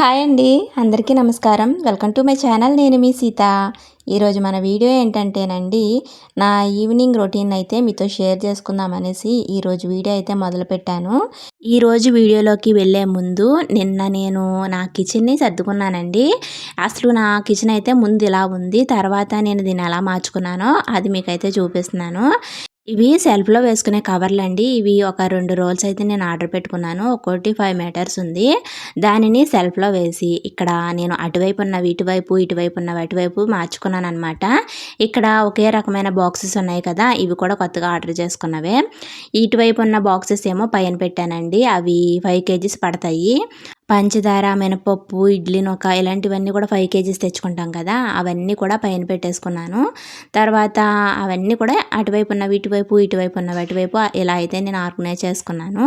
Hi అండి. అందరికీ నమస్కారం. Welcome to my channel. నేను మీ సీత. ఈరోజు మన వీడియో ఏంటంటేనండి నా ఈవినింగ్ రొటీన్ అయితే మీతో షేర్ చేసుకుందాం అనేసి ఈరోజు వీడియో అయితే మొదలుపెట్టాను ఈరోజు వీడియోలోకి వెళ్ళే ముందు నిన్న నేను నా కిచెన్ని సర్దుకున్నానండి. అసలు నా కిచెన్ అయితే ముందు ఇలా ఉంది తర్వాత నేను దీన్ని ఎలా మార్చుకున్నానో అది మీకైతే చూపిస్తున్నాను. ఇవి సెల్ఫ్లో వేసుకునే కవర్లు అండి. ఇవి ఒక రెండు రోల్స్ అయితే నేను ఆర్డర్ పెట్టుకున్నాను. ఒక్కోటి ఫైవ్ మీటర్స్ ఉంది. దానిని సెల్ఫ్లో వేసి ఇక్కడ నేను అటువైపు ఉన్నవి ఇటువైపు ఇటువైపు ఉన్నవి అటువైపు మార్చుకున్నాను అనమాట ఇక్కడ ఒకే రకమైన బాక్సెస్ ఉన్నాయి కదా ఇవి కూడా కొత్తగా ఆర్డర్ చేసుకున్నవే. ఇటువైపు ఉన్న బాక్సెస్ ఏమో పైన పెట్టానండి. అవి ఫైవ్ కేజీస్ పడతాయి. పంచదార మినపప్పు ఇడ్లీ నొక ఇలాంటివన్నీ కూడా ఫైవ్ కేజీస్ తెచ్చుకుంటాం కదా. అవన్నీ కూడా పైన పెట్టేసుకున్నాను. తర్వాత అవన్నీ కూడా అటువైపు ఉన్నవి ఇటువైపు ఇటువైపు ఉన్నవి అటువైపు ఇలా అయితే నేను ఆర్గనైజ్ చేసుకున్నాను.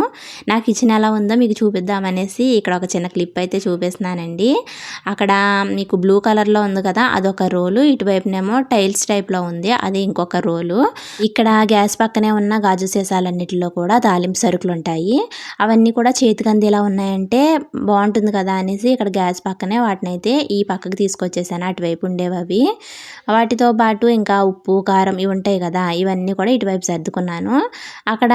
నా కిచెన్ ఎలా ఉందో మీకు చూపిద్దామనేసి ఇక్కడ ఒక చిన్న క్లిప్ అయితే చూపిస్తున్నానండి. అక్కడ మీకు బ్లూ కలర్లో ఉంది కదా అదొక రోలు. ఇటువైపునేమో టైల్స్ టైప్లో ఉంది అది ఇంకొక రోలు. ఇక్కడ గ్యాస్ పక్కనే ఉన్న గాజు సీసాలన్నిటిలో కూడా తాలింపు సరుకులు ఉంటాయి అవన్నీ కూడా చేతికి అందేలా ఉన్నాయంటే బాగుంటుంది కదా అనేసి ఇక్కడ గ్యాస్ పక్కనే వాటిని అయితే ఈ పక్కకి తీసుకొచ్చేసాను. అటువైపు ఉండేవి అవి వాటితో పాటు ఇంకా ఉప్పు కారం ఇవి ఉంటాయి కదా ఇవన్నీ కూడా ఇటువైపు సర్దుకున్నాను. అక్కడ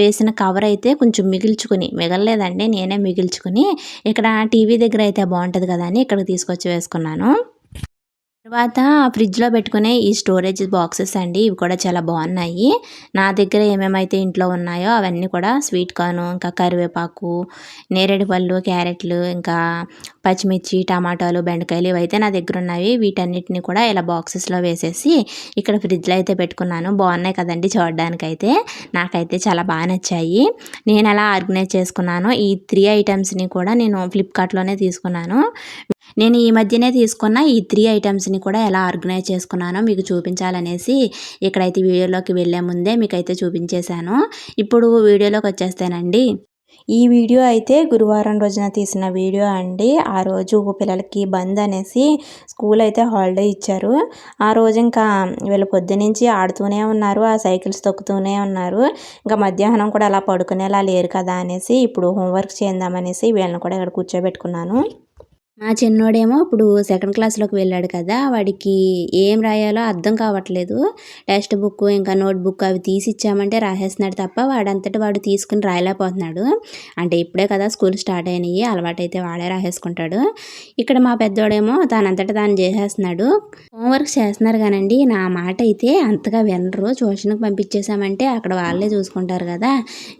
వేసిన కవర్ అయితే కొంచెం మిగిల్చుకుని మిగలలేదండి నేనే మిగిల్చుకుని ఇక్కడ టీవీ దగ్గర అయితే బాగుంటుంది కదా అని ఇక్కడ తీసుకొచ్చి వేసుకున్నాను. తర్వాత ఫ్రిడ్జ్లో పెట్టుకునే ఈ స్టోరేజ్ బాక్సెస్ అండి ఇవి కూడా చాలా బాగున్నాయి. నా దగ్గర ఏమేమైతే ఇంట్లో ఉన్నాయో అవన్నీ కూడా స్వీట్ కార్న్ ఇంకా కరివేపాకు నేరేడు పళ్ళు క్యారెట్లు ఇంకా పచ్చిమిర్చి టమాటాలు బెండకాయలు ఇవైతే నా దగ్గర ఉన్నవి. వీటన్నిటిని కూడా ఇలా బాక్సెస్లో వేసేసి ఇక్కడ ఫ్రిడ్జ్లో అయితే పెట్టుకున్నాను. బాగున్నాయి కదండి చూడడానికైతే. నాకైతే చాలా బాగా నచ్చాయి. నేను ఎలా ఆర్గనైజ్ చేసుకున్నాను. ఈ త్రీ ఐటమ్స్ని కూడా నేను ఫ్లిప్కార్ట్లోనే తీసుకున్నాను. నేను ఈ మధ్యనే తీసుకున్న ఈ త్రీ ఐటమ్స్ని కూడా ఎలా ఆర్గనైజ్ చేసుకున్నానో మీకు చూపించాలనేసి ఇక్కడైతే వీడియోలోకి వెళ్ళే ముందే మీకైతే చూపించేశాను. ఇప్పుడు వీడియోలోకి వచ్చేస్తానండి. ఈ వీడియో అయితే గురువారం రోజున తీసిన వీడియో అండి. ఆ రోజు పిల్లలకి బంద్ అనేసి స్కూల్ అయితే హాలిడే ఇచ్చారు. ఆ రోజు ఇంకా వీళ్ళు పొద్దునుంచి ఆడుతూనే ఉన్నారు ఆ సైకిల్స్ తొక్కుతూనే ఉన్నారు. ఇంకా మధ్యాహ్నం కూడా అలా పడుకునేలా లేరు కదా అనేసి ఇప్పుడు హోంవర్క్ చేద్దామనేసి వీళ్ళని కూడా ఇక్కడ కూర్చోబెట్టుకున్నాను. మా చిన్నోడేమో ఇప్పుడు సెకండ్ క్లాస్లోకి వెళ్ళాడు కదా వాడికి ఏం రాయాలో అర్థం కావట్లేదు. టెక్స్ట్ బుక్ ఇంకా నోట్ బుక్ అవి తీసి ఇచ్చామంటే రాసేస్తున్నాడు తప్ప వాడంతటి వాడు తీసుకుని రాయలేకపోతున్నాడు. అంటే ఇప్పుడే కదా స్కూల్ స్టార్ట్ అయినాయి అలవాటైతే వాడే రాసేసుకుంటాడు. ఇక్కడ మా పెద్దోడేమో తనంతట తాను చేసేస్తున్నాడు. హోంవర్క్ చేస్తున్నారు కానండి నా మాట అయితే అంతగా వినరు. ట్యూషన్కి పంపించేసామంటే అక్కడ వాళ్ళే చూసుకుంటారు కదా.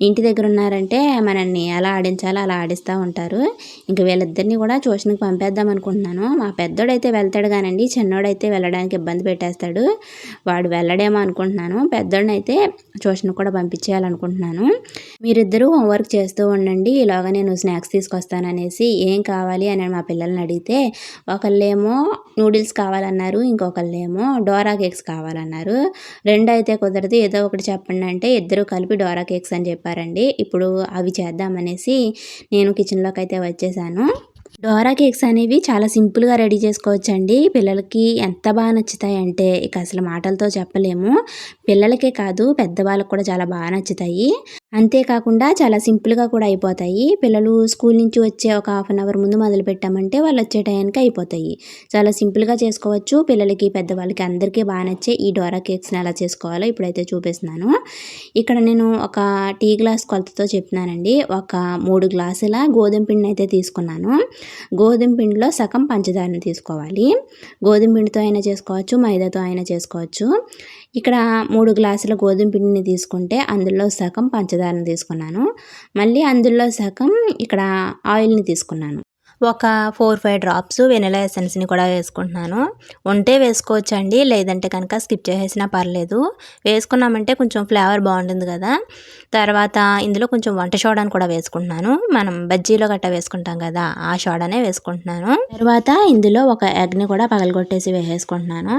ఇంటి దగ్గర ఉన్నారంటే మనల్ని ఎలా ఆడించాలో అలా ఆడిస్తూ ఉంటారు. ఇంకా వీళ్ళిద్దరిని కూడా ట్యూషన్కి పంపేద్దాం అనుకుంటున్నాను. మా పెద్దోడైతే వెళ్తాడు కానండి. చిన్నోడైతే వెళ్ళడానికి ఇబ్బంది పెట్టేస్తాడు. వాడు వెళ్ళడేమో అనుకుంటున్నాను. పెద్దోడిని అయితే ట్యూషన్ కూడా పంపించేయాలనుకుంటున్నాను. మీరిద్దరూ హోంవర్క్ చేస్తూ ఉండండి. ఇలాగా నేను స్నాక్స్ తీసుకొస్తాననేసి ఏం కావాలి అని మా పిల్లల్ని అడిగితే ఒకళ్ళేమో నూడిల్స్ కావాలన్నారు ఇంకొకళ్ళేమో డోరా కేక్స్ కావాలన్నారు. రెండు అయితే కుదరదు. ఏదో ఒకటి చెప్పండి అంటే ఇద్దరు కలిపి డోరా కేక్స్ అని చెప్పారండి. ఇప్పుడు అవి చేద్దామనేసి నేను కిచెన్లోకి అయితే వచ్చేసాను. డోరా కేక్స్ అనేవి చాలా సింపుల్గా రెడీ చేసుకోవచ్చండి. పిల్లలకి ఎంత బాగా నచ్చుతాయి అంటే ఇక అసలు మాటలతో చెప్పలేము. పిల్లలకే కాదు పెద్దవాళ్ళకి కూడా చాలా బాగా నచ్చుతాయి. అంతేకాకుండా చాలా సింపుల్గా కూడా అయిపోతాయి. పిల్లలు స్కూల్ నుంచి వచ్చే ఒక హాఫ్ అన్ అవర్ ముందు మొదలు పెట్టామంటే వాళ్ళు వచ్చే టైంకి అయిపోతాయి. చాలా సింపుల్గా చేసుకోవచ్చు. పిల్లలకి పెద్దవాళ్ళకి అందరికీ బాగా నచ్చే ఈ డోరా కేక్స్ని ఎలా చేసుకోవాలో ఇప్పుడైతే చూపిస్తున్నాను. ఇక్కడ నేను ఒక టీ గ్లాస్ కొలతతో చెప్తున్నానండి. ఒక మూడు గ్లాసుల గోధుమ పిండిని అయితే తీసుకున్నాను. గోధుమ పిండిలో సగం పంచదారని తీసుకోవాలి. గోధుమ పిండితో అయినా చేసుకోవచ్చు మైదాతో అయినా చేసుకోవచ్చు. ఇక్కడ మూడు గ్లాసుల గోధుమ పిండిని తీసుకుంటే అందులో సగం పంచదారని తీసుకున్నాను. మళ్ళీ అందులో సగం ఇక్కడ ఆయిల్ని తీసుకున్నాను. ఒక ఫోర్ ఫైవ్ డ్రాప్స్ వెనిలా ఎసెన్స్ని కూడా వేసుకుంటున్నాను. ఉంటే వేసుకోవచ్చండి లేదంటే కనుక స్కిప్ చేసేసినా పర్లేదు. వేసుకున్నామంటే కొంచెం ఫ్లేవర్ బాగుంటుంది కదా. తర్వాత ఇందులో కొంచెం వంట సోడాని కూడా వేసుకుంటున్నాను. మనం బజ్జీలో గట్ట వేసుకుంటాం కదా ఆ సోడానే వేసుకుంటున్నాను. తర్వాత ఇందులో ఒక ఎగ్ని కూడా పగలగొట్టేసి వేసేసుకుంటున్నాను.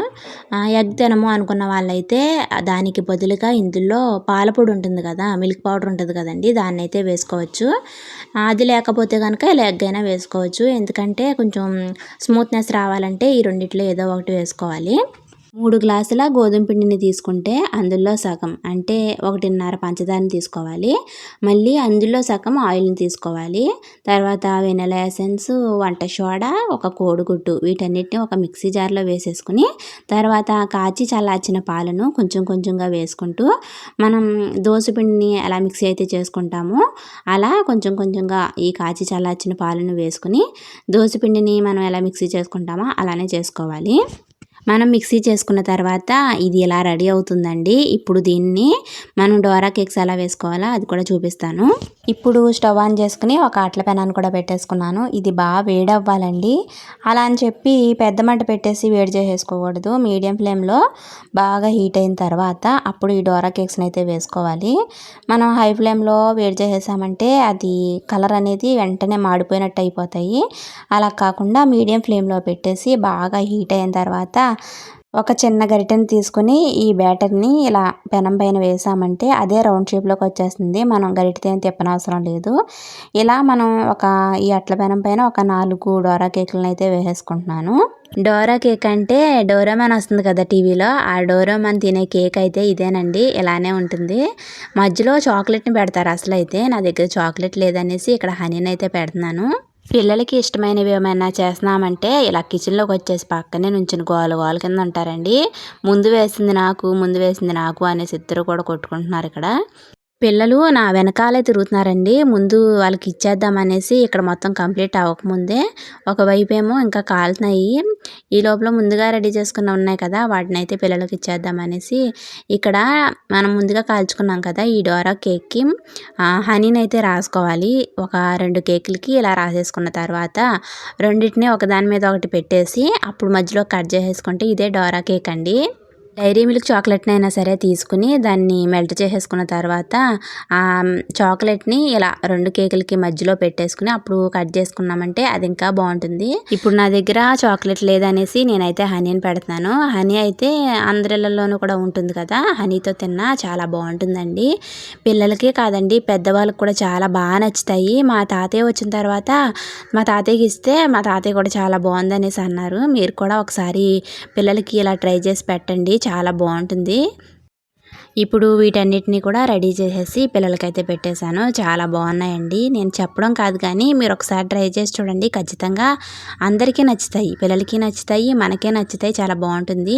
ఎగ్ తినము అనుకున్న వాళ్ళైతే దానికి బదులుగా ఇందులో పాలపొడి ఉంటుంది కదా మిల్క్ పౌడర్ ఉంటుంది కదండి దాన్ని అయితే వేసుకోవచ్చు అది లేకపోతే కనుక ఇలా ఎగ్ అయినా వేసుకోవచ్చు. ఎందుకంటే కొంచెం స్మూత్నెస్ రావాలంటే ఈ రెండిట్లో ఏదో ఒకటి వేసుకోవాలి. మూడు గ్లాసుల గోధుమ పిండిని తీసుకుంటే అందులో సగం అంటే ఒకటిన్నర పంచదారని తీసుకోవాలి. మళ్ళీ అందులో సగం ఆయిల్ని తీసుకోవాలి. తర్వాత వెనల ఎసెన్స్ వంట సోడా ఒక కోడిగుడ్డు వీటన్నిటిని ఒక మిక్సీ జార్లో వేసేసుకుని తర్వాత కాచి చల్లార్చిన పాలను కొంచెం కొంచెంగా వేసుకుంటూ మనం పిండిని ఎలా మిక్సీ అయితే చేసుకుంటామో అలా కొంచెం కొంచెంగా ఈ కాచి చల్లార్చిన పాలను వేసుకుని పిండిని మనం ఎలా మిక్సీ చేసుకుంటామో అలానే చేసుకోవాలి. మనం మిక్సీ చేసుకున్న తర్వాత ఇది ఇలా రెడీ అవుతుందండి? ఇప్పుడు దీన్ని మనం డోరా కేక్స్ ఎలా వేసుకోవాలో అది కూడా చూపిస్తాను. ఇప్పుడు స్టవ్ ఆన్ చేసుకుని ఒక అట్ల పెనాన్ని కూడా పెట్టేసుకున్నాను. ఇది బాగా వేడి అవ్వాలండి అలా అని చెప్పి పెద్ద మంట పెట్టేసి వేడి చేసేసుకోకూడదు. మీడియం ఫ్లేమ్లో బాగా హీట్ అయిన తర్వాత అప్పుడు ఈ డోరా కేక్స్ని అయితే వేసుకోవాలి. మనం హై ఫ్లేమ్లో వేడి చేసేసామంటే అది కలర్ అనేది వెంటనే మాడిపోయినట్టు అయిపోతాయి. అలా కాకుండా మీడియం ఫ్లేమ్లో పెట్టేసి బాగా హీట్ అయిన తర్వాత ఒక చిన్న గరిటెని తీసుకుని ఈ బ్యాటర్ని ఇలా పెనం పైన వేసామంటే అదే రౌండ్ షేప్లోకి వచ్చేస్తుంది. మనం గరిటెతో తిప్పనవసరం లేదు. ఇలా మనం ఒక ఈ అట్ల పెనం పైన ఒక నాలుగు డోరా కేకులను అయితే వేసేసుకుంటున్నాను. డోరా కేక్ అంటే డోరామాన్ వస్తుంది కదా టీవీలో. ఆ డోరామాన్ తినే కేక్ అయితే ఇదేనండి. ఇలానే ఉంటుంది. మధ్యలో చాక్లెట్ని పెడతారు అసలు అయితే నా దగ్గర చాక్లెట్ లేదనేసి ఇక్కడ హనీని అయితే పెడుతున్నాను. పిల్లలకి ఇష్టమైనవి ఏమైనా చేస్తున్నామంటే ఇలా కిచెన్లోకి వచ్చేసి పక్కనే నుంచిన గోల గోల కింద ఉంటారండి. ముందు వేసింది నాకు ముందు వేసింది నాకు అనేసి ఇద్దరు కూడా కొట్టుకుంటున్నారు ఇక్కడ. పిల్లలు నా వెనకాలే తిరుగుతున్నారండి. ముందు వాళ్ళకి ఇచ్చేద్దామనేసి ఇక్కడ మొత్తం కంప్లీట్ అవ్వకముందే ఒకవైపు ఏమో ఇంకా కాలుతున్నాయి. ఈ లోపల ముందుగా రెడీ చేసుకున్న ఉన్నాయి కదా వాటిని అయితే పిల్లలకి ఇచ్చేద్దామనేసి ఇక్కడ మనం ముందుగా కాల్చుకున్నాం కదా ఈ డోరా కేక్కి. హనీని అయితే రాసుకోవాలి. ఒక రెండు కేకులకి ఇలా రాసేసుకున్న తర్వాత రెండింటిని ఒకదాని మీద ఒకటి పెట్టేసి అప్పుడు మధ్యలో కట్ చేసేసుకుంటే ఇదే డోరా కేక్ అండి. డైరీ మిల్క్ చాక్లెట్ని అయినా సరే తీసుకుని దాన్ని మెల్ట్ చేసేసుకున్న తర్వాత ఆ చాక్లెట్ని ఇలా రెండు కేకులకి మధ్యలో పెట్టేసుకుని అప్పుడు కట్ చేసుకున్నామంటే అది ఇంకా బాగుంటుంది. ఇప్పుడు నా దగ్గర చాక్లెట్ లేదనేసి నేనైతే హనీని పెడుతున్నాను. హనీ అయితే అందరిళ్ళలోనూ కూడా ఉంటుంది కదా హనీతో తిన్నా చాలా బాగుంటుందండి. పిల్లలకే కాదండి పెద్దవాళ్ళకి కూడా చాలా బాగా నచ్చుతాయి. మా తాతయ్య వచ్చిన తర్వాత మా తాతయ్యకి ఇస్తే మా తాతయ్య కూడా చాలా బాగుందనేసి అన్నారు. మీరు కూడా ఒకసారి పిల్లలకి ఇలా ట్రై చేసి పెట్టండి. చాలా బాగుంటుంది. ఇప్పుడు వీటన్నిటిని కూడా రెడీ చేసేసి పిల్లలకైతే పెట్టేశాను. చాలా బాగున్నాయండి. నేను చెప్పడం కాదు కానీ మీరు ఒకసారి ట్రై చేసి చూడండి. ఖచ్చితంగా అందరికీ నచ్చుతాయి. పిల్లలకి నచ్చుతాయి మనకే నచ్చుతాయి. చాలా బాగుంటుంది.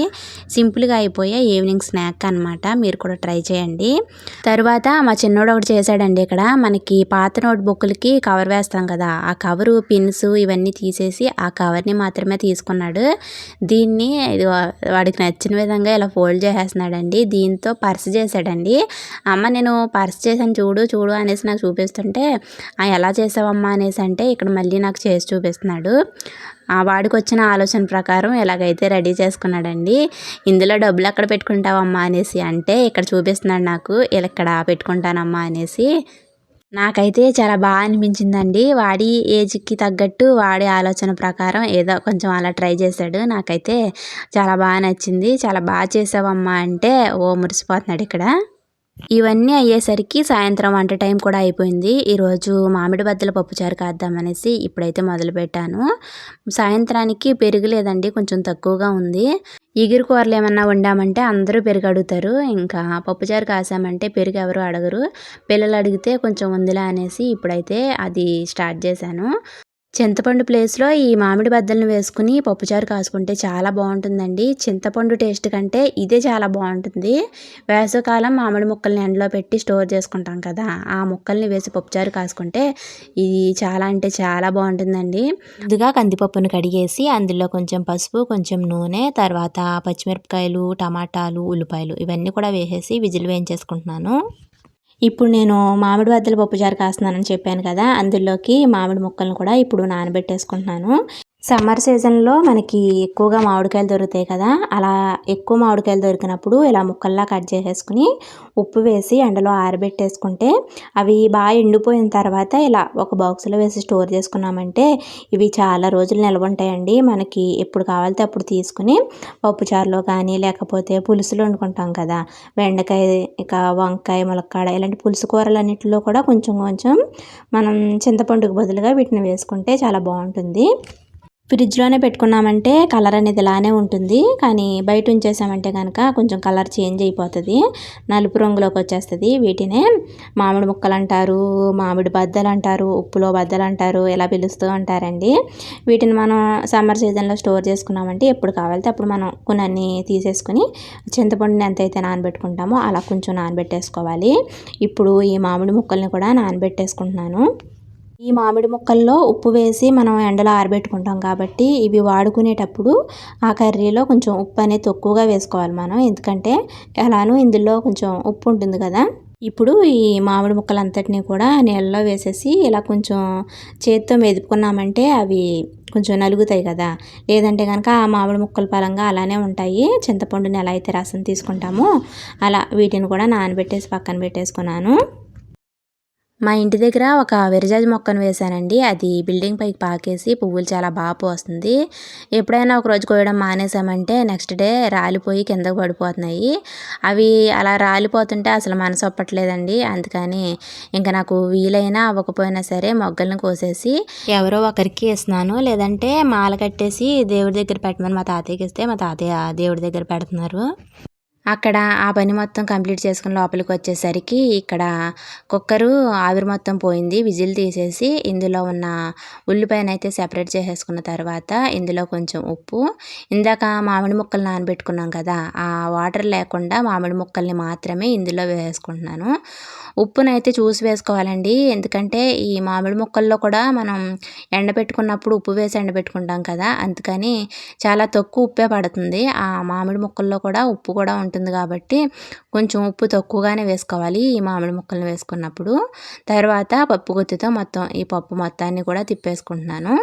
సింపుల్గా అయిపోయే ఈవినింగ్ స్నాక్ అనమాట మీరు కూడా ట్రై చేయండి. తర్వాత మా చిన్నోడు ఒకటి చేశాడండి ఇక్కడ. మనకి పాత నోట్బుక్లకి కవర్ వేస్తాం కదా. ఆ కవరు పిన్స్ ఇవన్నీ తీసేసి ఆ కవర్ని మాత్రమే తీసుకున్నాడు. దీన్ని వాడికి నచ్చిన విధంగా ఇలా ఫోల్డ్ చేసేస్తున్నాడండి. దీంతో పర్స్ పర్స్ చేశాడండి. అమ్మ నేను పర్స్ చేశాను చూడు చూడు అనేసి నాకు చూపిస్తుంటే ఎలా చేసావమ్మా? అనేసి అంటే ఇక్కడ మళ్ళీ నాకు చేసి చూపిస్తున్నాడు. వాడికి వచ్చిన ఆలోచన ప్రకారం ఎలాగైతే రెడీ చేసుకున్నాడండి. ఇందులో డబ్బులు ఎక్కడ పెట్టుకుంటావమ్మా? అనేసి అంటే ఇక్కడ చూపిస్తున్నాడు నాకు ఇక్కడ పెట్టుకుంటానమ్మా అనేసి. నాకైతే చాలా బాగా అనిపించిందండి. వాడి ఏజ్కి తగ్గట్టు వాడి ఆలోచన ప్రకారం ఏదో కొంచెం అలా ట్రై చేశాడు. నాకైతే చాలా బాగా నచ్చింది. చాలా బాగా చేసావమ్మా అంటే ఓ మురిసిపోతున్నాడు ఇక్కడ. ఇవన్నీ అయ్యేసరికి సాయంత్రం వంట టైం కూడా అయిపోయింది. ఈరోజు మామిడి బద్దల పప్పుచారు కాద్దామనేసి ఇప్పుడైతే మొదలుపెట్టాను. సాయంత్రానికి పెరుగు లేదండి కొంచెం తక్కువగా ఉంది. ఎగురు కూరలు ఏమన్నా వండామంటే అందరూ పెరుగు అడుగుతారు. ఇంకా పప్పుచారు కాసామంటే పెరుగు ఎవరు అడగరు. పిల్లలు అడిగితే కొంచెం ఉందిలా అనేసి ఇప్పుడైతే అది స్టార్ట్ చేశాను. చింతపండు ప్లేస్లో ఈ మామిడి బద్దలను వేసుకుని పప్పుచారు కాసుకుంటే చాలా బాగుంటుందండి. చింతపండు టేస్ట్ కంటే ఇదే చాలా బాగుంటుంది. వేసవకాలం మామిడి ముక్కల్ని ఎండలో పెట్టి స్టోర్ చేసుకుంటాం కదా ఆ ముక్కల్ని వేసి పప్పుచారు కాసుకుంటే ఇది చాలా అంటే చాలా బాగుంటుందండి. ముందుగా కందిపప్పును కడిగేసి అందులో కొంచెం పసుపు కొంచెం నూనె తర్వాత పచ్చిమిరపకాయలు టమాటాలు ఉల్లిపాయలు ఇవన్నీ కూడా వేసేసి విజిల్ వేయించేసుకుంటున్నాను. ఇప్పుడు నేను మామిడి వద్దల పప్పుచారు కాస్తున్నానని చెప్పాను కదా అందులోకి మామిడి ముక్కలను కూడా ఇప్పుడు నానబెట్టేసుకుంటున్నాను. సమ్మర్ సీజన్లో మనకి ఎక్కువగా మామిడికాయలు దొరుకుతాయి కదా అలా ఎక్కువ మామిడికాయలు దొరికినప్పుడు ఇలా ముక్కల్లా కట్ చేసేసుకుని ఉప్పు వేసి ఎండలో ఆరబెట్టేసుకుంటే అవి బాగా ఎండిపోయిన తర్వాత ఇలా ఒక బాక్స్లో వేసి స్టోర్ చేసుకున్నామంటే ఇవి చాలా రోజులు నిల్వ ఉంటాయండి మనకి ఎప్పుడు కావాలితే అప్పుడు తీసుకుని పప్పుచారులో కానీ లేకపోతే పులుసులు వండుకుంటాం కదా బెండకాయ ఇక వంకాయ ములక్కాడ ఇలాంటి పులుసు కూరలన్నింటిలో కూడా కొంచెం కొంచెం మనం చింతపండుకు బదులుగా వీటిని వేసుకుంటే చాలా బాగుంటుంది. ఫ్రిడ్జ్లోనే పెట్టుకున్నామంటే కలర్ అనేది ఇలానే ఉంటుంది. కానీ బయట ఉంచేసామంటే కనుక కొంచెం కలర్ చేంజ్ అయిపోతుంది. నలుపు రంగులోకి వచ్చేస్తుంది వీటినే. మామిడి ముక్కలు అంటారు మామిడి బద్దలు అంటారు ఉప్పులో బద్దలు అంటారు ఇలా పిలుస్తూ ఉంటారండి. వీటిని మనం సమ్మర్ సీజన్లో స్టోర్ చేసుకున్నామంటే ఎప్పుడు కావాలితే అప్పుడు మనం కొన్ని తీసేసుకుని చింతపండుని ఎంత అయితే నానబెట్టుకుంటామో అలా కొంచెం నానబెట్టేసుకోవాలి. ఇప్పుడు ఈ మామిడి ముక్కల్ని కూడా నానబెట్టేసుకుంటున్నాను. ఈ మామిడి ముక్కల్లో ఉప్పు వేసి మనం ఎండలో ఆరబెట్టుకుంటాం కాబట్టి ఇవి వాడుకునేటప్పుడు ఆ కర్రీలో కొంచెం ఉప్పు అనేది తక్కువగా వేసుకోవాలి మనం. ఎందుకంటే ఎలానూ ఇందులో కొంచెం ఉప్పు ఉంటుంది కదా. ఇప్పుడు ఈ మామిడి ముక్కలంతటినీ కూడా నీళ్ళలో వేసేసి ఇలా కొంచెం చేత్తో మెదుపుకున్నామంటే అవి కొంచెం నలుగుతాయి కదా. లేదంటే కనుక ఆ మామిడి ముక్కల పరంగా అలానే ఉంటాయి. చింతపండుని ఎలా అయితే రసం తీసుకుంటామో. అలా వీటిని కూడా నానబెట్టేసి పక్కన పెట్టేసుకున్నాను. మా ఇంటి దగ్గర ఒక విరజాజి మొక్కను వేశానండి. అది బిల్డింగ్ పైకి పాకేసి పువ్వులు చాలా బాగా పోస్తుంది. ఎప్పుడైనా ఒక రోజు కోయడం మానేసామంటే నెక్స్ట్ డే రాలిపోయి కిందకు పడిపోతున్నాయి. అవి అలా రాలిపోతుంటే అసలు మనసు ఒప్పట్లేదండి. అందుకని ఇంకా నాకు వీలైనా అవ్వకపోయినా సరే మొగ్గలను కోసేసి ఎవరో ఒకరికి ఇస్తున్నాను. లేదంటే మాల కట్టేసి దేవుడి దగ్గర పెట్టమని మా తాతయ్యకి ఇస్తే మా తాతయ్య దేవుడి దగ్గర పెడుతున్నారు. అక్కడ ఆ పని మొత్తం కంప్లీట్ చేసుకుని లోపలికి వచ్చేసరికి ఇక్కడ కుక్కరు ఆవిరి మొత్తం పోయింది. విజిల్ తీసేసి ఇందులో ఉన్న ఉల్లిపాయను అయితే సెపరేట్ చేసేసుకున్న తర్వాత ఇందులో కొంచెం ఉప్పు. ఇందాక మామిడి ముక్కలు నానబెట్టుకున్నాం కదా ఆ వాటర్ లేకుండా మామిడి ముక్కల్ని మాత్రమే ఇందులో వేసుకుంటున్నాను ఉప్పునైతే చూసి వేసుకోవాలండి. ఎందుకంటే ఈ మామిడి ముక్కల్లో కూడా మనం ఎండబెట్టుకున్నప్పుడు ఉప్పు వేసి ఎండబెట్టుకుంటాం కదా అందుకని చాలా తక్కువ ఉప్పే పడుతుంది. ఆ మామిడి ముక్కల్లో కూడా ఉప్పు కూడా ఉంటుంది ఉంటుంది కాబట్టి కొంచెం ఉప్పు తక్కువగానే వేసుకోవాలి ఈ మామిడి ముక్కలను వేసుకున్నప్పుడు. తర్వాత పప్పు గుత్తితో మొత్తం ఈ పప్పు మొత్తాన్ని కూడా తిప్పేసుకుంటున్నాను.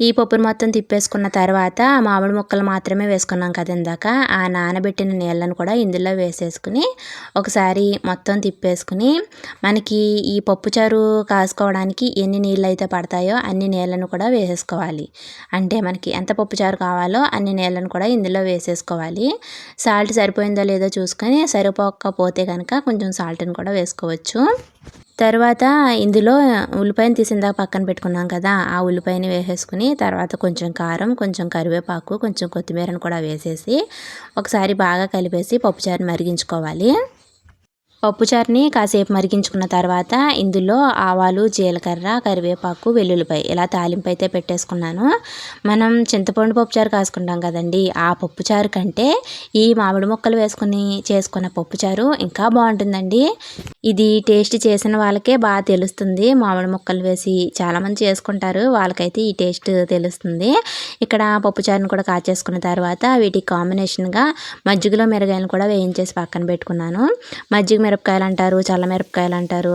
ఈ పప్పును మొత్తం తిప్పేసుకున్న తర్వాత మామిడి ముక్కలు మాత్రమే వేసుకున్నాం కదా ఇందాక. ఆ నానబెట్టిన నీళ్ళను కూడా ఇందులో వేసేసుకుని ఒకసారి మొత్తం తిప్పేసుకుని మనకి ఈ పప్పుచారు కాసుకోవడానికి ఎన్ని నీళ్ళు అయితే పడతాయో అన్ని నీళ్ళను కూడా వేసేసుకోవాలి. అంటే మనకి ఎంత పప్పుచారు కావాలో అన్ని నీళ్ళను కూడా ఇందులో వేసేసుకోవాలి. సాల్ట్ సరిపోయిందో లేదో చూసుకొని సరిపోకపోతే కనుక కొంచెం సాల్ట్ని కూడా వేసుకోవచ్చు. తర్వాత ఇందులో ఉల్లిపాయను తీసిందాక పక్కన పెట్టుకున్నాం కదా ఆ ఉల్లిపాయని వేసేసుకుని తర్వాత కొంచెం కారం కొంచెం కరివేపాకు కొంచెం కొత్తిమీరను కూడా వేసేసి ఒకసారి బాగా కలిపేసి పప్పుచారుని మరిగించుకోవాలి. పప్పుచారుని కాసేపు మరిగించుకున్న తర్వాత ఇందులో ఆవాలు జీలకర్ర కరివేపాకు వెల్లుల్లిపాయ ఇలా తాలింపు అయితే పెట్టేసుకున్నాను. మనం చింతపండు పప్పుచారు కాసుకుంటాం కదండి ఆ పప్పుచారు కంటే ఈ మామిడి ముక్కలు వేసుకుని చేసుకున్న పప్పుచారు ఇంకా బాగుంటుందండి. ఇది టేస్ట్ చేసిన వాళ్ళకే బాగా తెలుస్తుంది. మామిడి ముక్కలు వేసి చాలామంది చేసుకుంటారు వాళ్ళకైతే ఈ టేస్ట్ తెలుస్తుంది. ఇక్కడ పప్పుచారుని కూడా కాచేసుకున్న తర్వాత వీటి కాంబినేషన్గా మజ్జిగలో మిరగాయలను కూడా వేయించేసి పక్కన పెట్టుకున్నాను. మజ్జిగ మిరపకాయలు అంటారు చల్ల మిరపకాయలు అంటారు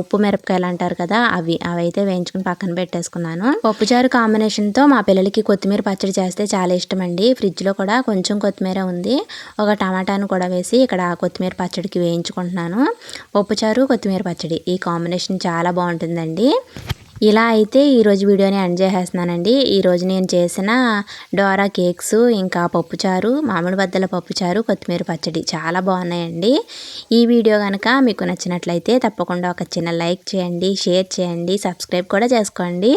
ఉప్పు మిరపకాయలు అంటారు కదా అవి అవి అయితే వేయించుకుని పక్కన పెట్టేసుకున్నాను. పప్పుచారు కాంబినేషన్తో మా పిల్లలకి కొత్తిమీర పచ్చడి చేస్తే చాలా ఇష్టం అండి ఫ్రిడ్జ్లో కూడా కొంచెం కొత్తిమీర ఉంది. ఒక టమాటాను కూడా వేసి ఇక్కడ కొత్తిమీర పచ్చడికి వేయించుకుంటున్నాను. పప్పుచారు కొత్తిమీర పచ్చడి ఈ కాంబినేషన్ చాలా బాగుంటుందండి. ఇలా అయితే ఈరోజు వీడియోని ఎండ్ చేసేస్తున్నానండి. ఈరోజు నేను చేసిన డోరా కేక్స్ ఇంకా పప్పుచారు మామిడి బద్దల పప్పుచారు కొత్తిమీర పచ్చడి చాలా బాగున్నాయండి. ఈ వీడియో కనుక మీకు నచ్చినట్లయితే తప్పకుండా ఒక చిన్న లైక్ చేయండి షేర్ చేయండి సబ్స్క్రైబ్ కూడా చేసుకోండి.